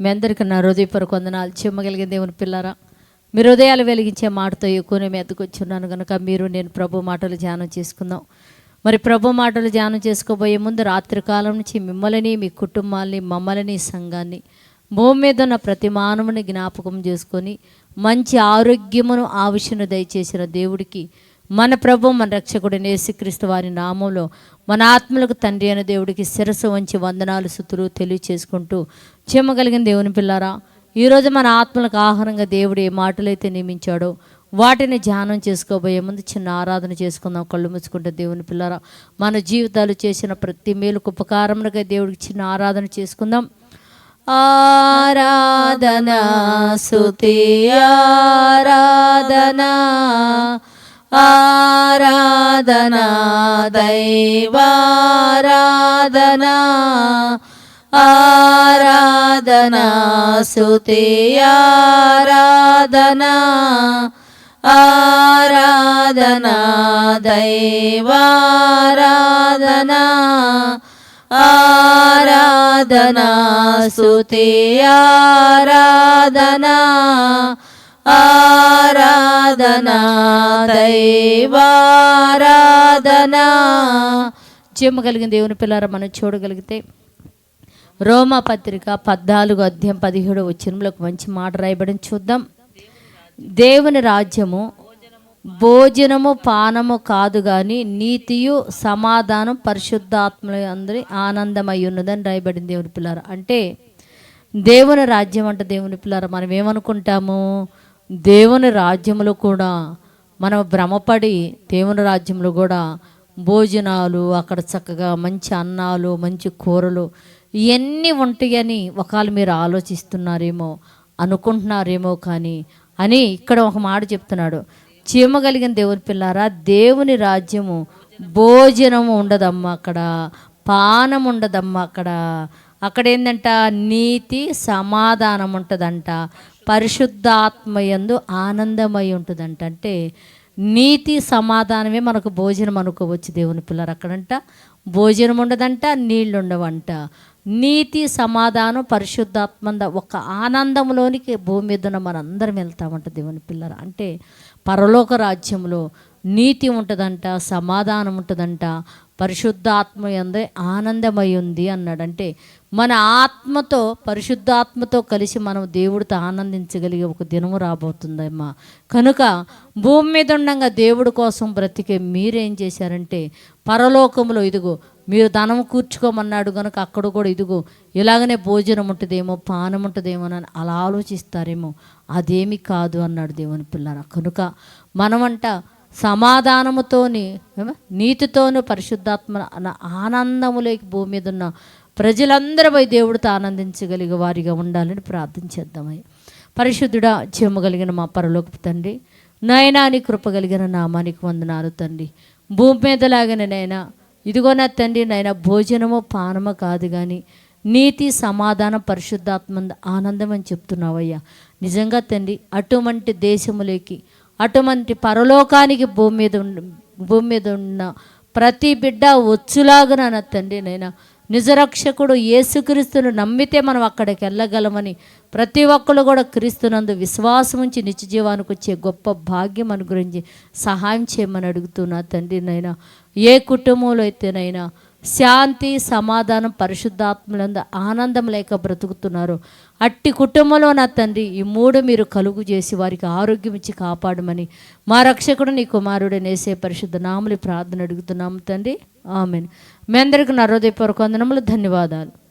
మీ అందరికీ నా హృదయపూర్వక వందనాలు. చెమ్మగలిగిన దేవుని పిల్లరా మీ హృదయాలు వెలిగించే మాటతో ఎక్కువనే మీ వచ్చున్నాను కనుక మీరు నేను ప్రభు మాటలు ధ్యానం చేసుకుందాం. మరి ప్రభు మాటలు ధ్యానం చేసుకోబోయే ముందు రాత్రి కాలం నుంచి మిమ్మల్ని మీ కుటుంబాల్ని మమ్మల్ని సంఘాన్ని భూమి మీద ఉన్న ప్రతి మానవుని జ్ఞాపకం చేసుకొని మంచి ఆరోగ్యమును ఆవిషను దయచేసిన దేవుడికి మన ప్రభు మన రక్షకుడు యేసుక్రీస్తు వారి నామంలో మన ఆత్మలకు తండ్రి అయిన దేవుడికి శిరస్సు వంచి వందనాలు సుతులు తెలియచేసుకుంటూ చెమ్మగలిగిన దేవుని పిల్లారా ఈరోజు మన ఆత్మలకు ఆహారంగా దేవుడు ఏ మాటలైతే నియమించాడో వాటిని ధ్యానం చేసుకోబోయే ముందు చిన్న ఆరాధన చేసుకుందాం కళ్ళు ముచ్చుకుంటే దేవుని పిల్లరా. మన జీవితాలు చేసిన ప్రతి మేలుకు ఉపకారములుగా దేవుడికి చిన్న ఆరాధన చేసుకుందాం. ఆరాధన సుతి ఆరాధనా. ఆరాధనా దైవారాధనా ఆరాధనా సుతి ఆరాధనా ఆరాధనా దైవారాధనా ఆరాధనా స్తుతి ఆరాధనా దైవారాధనా. జీమ కలిగిన దేవుని పిల్లర మనం చూడగలిగితే రోమా పత్రిక పద్నాలుగు అధ్యాయం పదిహేడు వచ్చినలోకి మంచి మాట రాయబడిన చూద్దాం. దేవుని రాజ్యము భోజనము పానము కాదు కానీ నీతియు సమాధానం పరిశుద్ధాత్మల అందరి ఆనందమై ఉన్నదని రాయబడింది దేవుని పిల్లర అంటే దేవుని రాజ్యం అంటే దేవుని పిల్లర మనం ఏమనుకుంటాము? దేవుని రాజ్యంలో కూడా మనం భ్రమపడి దేవుని రాజ్యంలో కూడా భోజనాలు అక్కడ చక్కగా మంచి అన్నాలు మంచి కూరలు ఇవన్నీ ఉంటాయని ఒకవేళ మీరు ఆలోచిస్తున్నారేమో అనుకుంటున్నారేమో కానీ అని ఇక్కడ ఒక మాట చెప్తున్నాడు. చీమ కలిగిన దేవుని పిల్లారా దేవుని రాజ్యము భోజనము ఉండదమ్మా అక్కడ పానం ఉండదమ్మా అక్కడ. అక్కడ ఏంటంట నీతి సమాధానం ఉంటుందంట పరిశుద్ధాత్మయందు ఆనందమై ఉంటుందంట. అంటే నీతి సమాధానమే మనకు భోజనం అనుకోవచ్చు దేవుని పిల్లలు. అక్కడంట భోజనం ఉండదంట నీళ్ళు ఉండవంట నీతి సమాధానం పరిశుద్ధాత్మంద ఒక ఆనందంలోనికి భూమి మీద మనందరం వెళ్తామంట దేవుని పిల్లలు. అంటే పరలోక రాజ్యంలో నీతి ఉంటుందంట సమాధానం ఉంటుందంట పరిశుద్ధాత్మ ఎందే ఆనందమై ఉంది అన్నాడు అంటే మన ఆత్మతో పరిశుద్ధాత్మతో కలిసి మనం దేవుడితో ఆనందించగలిగే ఒక దినము రాబోతుందమ్మా. కనుక భూమి మీద ఉండగా దేవుడి కోసం బ్రతికే మీరేం చేశారంటే పరలోకంలో ఇదిగో మీరు ధనం కూర్చుకోమన్నాడు కనుక అక్కడ కూడా ఇదిగో ఇలాగనే భోజనం ఉంటుందేమో పానం ఉంటుందేమో అని అలా ఆలోచిస్తారేమో. అదేమి కాదు అన్నాడు దేవుని పిల్లల కనుక మనమంట సమాధానముతోని నీతితోను పరిశుద్ధాత్మ అన్న ఆనందములోకి భూమి మీద ఉన్న ప్రజలందరూ పోయి దేవుడితో ఆనందించగలిగే వారిగా ఉండాలని ప్రార్థన చేద్దామయ్య. పరిశుద్ధుడా చెమ్మగలిగిన మా పరలోకి తండ్రి నాయనా నీ కృప కలిగిన నామానికి వందనాలు తండ్రి. భూమి మీద లాగిన నైనా ఇదిగో నా తండ్రి నాయన భోజనము పానము కాదు కానీ నీతి సమాధానం పరిశుద్ధాత్మ ఆనందం అని చెప్తున్నావయ్యా. నిజంగా తండ్రి అటువంటి దేశములోకి అటువంటి పరలోకానికి భూమి మీద భూమి మీద ఉన్న ప్రతి బిడ్డ వచ్చులాగా నా తండ్రి నైనా. నిజరక్షకుడు యేసుక్రీస్తును నమ్మితే మనం అక్కడికి వెళ్ళగలమని ప్రతి ఒక్కరు కూడా క్రీస్తునందు విశ్వాసం ఉంచి నిత్య జీవానికి వచ్చే గొప్ప భాగ్యం అనుగురించి సహాయం చేయమని అడుగుతున్నా తండ్రి నైనా. ఏ కుటుంబంలో అయితేనైనా శాంతి సమాధానం పరిశుద్ధాత్మలందు ఆనందం లేక బ్రతుకుతున్నారు. అట్టి కుటుంబంలో నా తండ్రి ఈ మూడు మీరు కలుగు చేసి వారికి ఆరోగ్యం ఇచ్చి కాపాడమని మా రక్షకుడు నీ కుమారుడు నేసే పరిశుద్ధ నాములు ప్రార్థన అడుగుతున్నాము తండ్రి. ఆమెన్. మీ అందరికీ నా హృదయపూర్వక వందనములు. ధన్యవాదాలు.